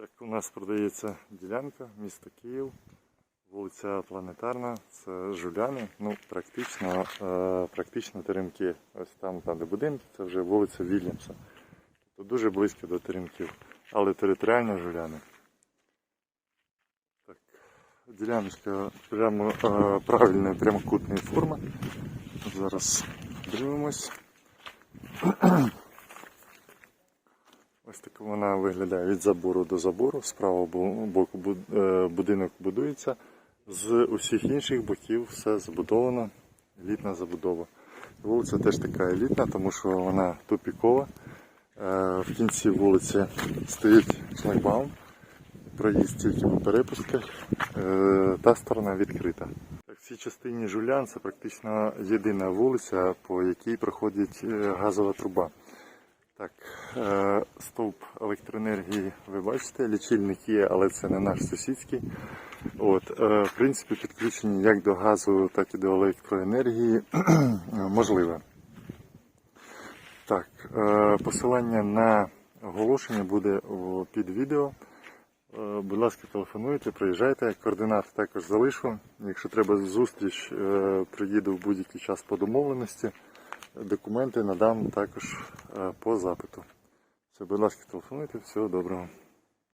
Так, у нас продається ділянка, місто Київ, вулиця Планетарна, це Жуляни, ну практично, е, практично теремки. Ось там, там де будинки, це вже вулиця Вільямса. Тобто дуже близько до теремків, але територіально Жуляни. Так, діляночка прямо е, правильної прямокутної форми. Зараз дивимось. Ось так вона виглядає від забору до забору. З правого боку е, будинок будується. З усіх інших боків все забудовано. Елітна забудова. Вулиця теж така елітна, тому що вона тупікова. Е, В кінці вулиці стоїть шлагбаум. Проїзд тільки по перепустках. Е, Та сторона відкрита. В цій частині Жулян це практично єдина вулиця, по якій проходить газова труба. Так, е, стовп електроенергії ви бачите, лічильник є, але це не наш сусідський. От, е, в принципі, підключення як до газу, так і до електроенергії можливе. Так, е, посилання на оголошення буде під відео. Будь ласка, телефонуйте, приїжджайте. Координати також залишу. Якщо треба зустріч, приїду в будь-який час по домовленості. Документи надам також е, по запиту. Все, будь ласка, телефонуйте. Всього доброго.